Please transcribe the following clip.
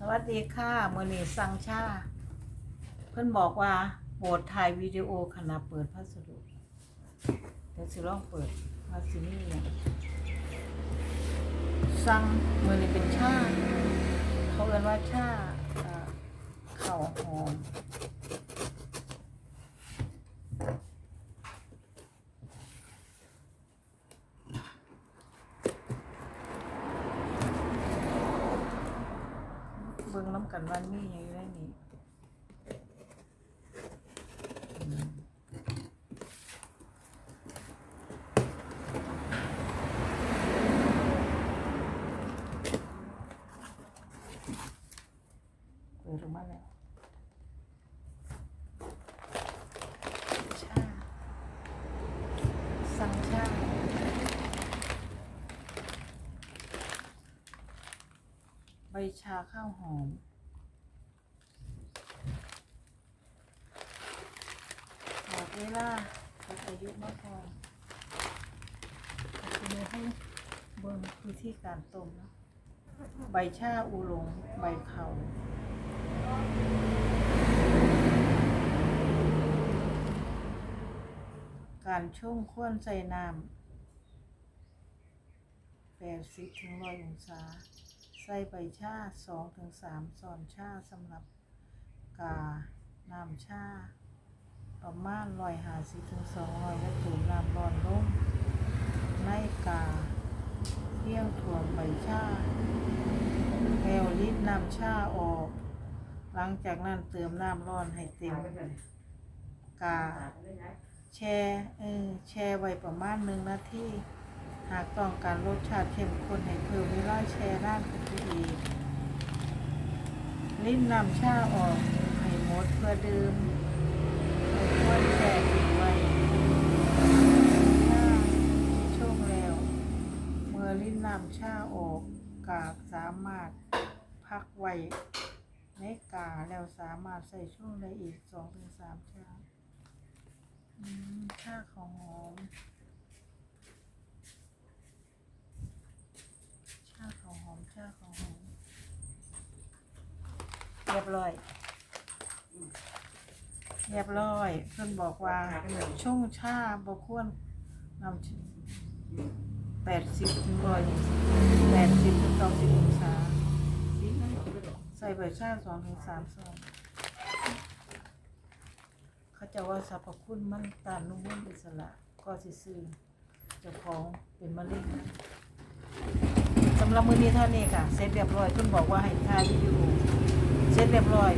สวัสดีค่ะมือนีสังชา เพื่อนบอกว่าโบดถ่ายวิดีโอขณะเปิดพัสดุเดี๋ยวสิลองเปิดว่าสินี่ยังสังมือนีเป็นชา เขาเรียนว่าชาเข่าหอม เบิ่งน้ำกันวันนี้ยังได้นี่อืมเปิดออกมาแล้วชาสั่งชา ใบ ชาข้าวหอมบอกเวลากับอายุมะพร้าวทีนี้ให้เบิ่งวิธีการต้มนะใบชาอูหลง ใบเขาการช่วงข้นใส่น้ำแปดสิบถึงร้อยองศา ส่ใบชาสองถึงสามซอนชาสำหรับกาน้ำชา ประมาณร้อยหาสิถึงสองร้อยและจุ่มน้ำร้อนลงในกาเที่ยงถ่วงใบชาแล้วรีดน้ำชาออก หลังจากนั้นเติมน้ำร้อนให้เต็มกาแช่เออแช่ไว้ประมาณหนึ่งนาทีหากต้องการรสชาติเข้มข้นให้เพิ่มเว แช่นานขึ้นไปอีกลิ้นนำชาออกให้มดเพื่อดื่มให้ควรแช่ทิ้งไว้ชาช่วงแล้ว เมื่อลิ้นนำชาออกกากสามารถพักไว้ในกาแล้วสามารถใส่ช่วงได้อีกสองถึงสามชาชาของหอม ชา ของหอมชาของหอมเรียบร้อย เรียบร้อย เพื่อนบอกว่า ช่วงชาบควรนำแปดสิบถึงร้อยแปดสิบถึงเก้าสิบองศาใส่ใบชาสองถึงสามซองเขาจะว่าสรรพคุณมันตานนุ่มอิสระ ก็สิซื้อจ้าของเป็นมะเร็งนะำหรับมือนี้เท่านี้ค่ะ เสร็จเรียบร้อยเพิ่นบอกว่าให้ถ่ายวิดีโอเสร็จเรียบร้อย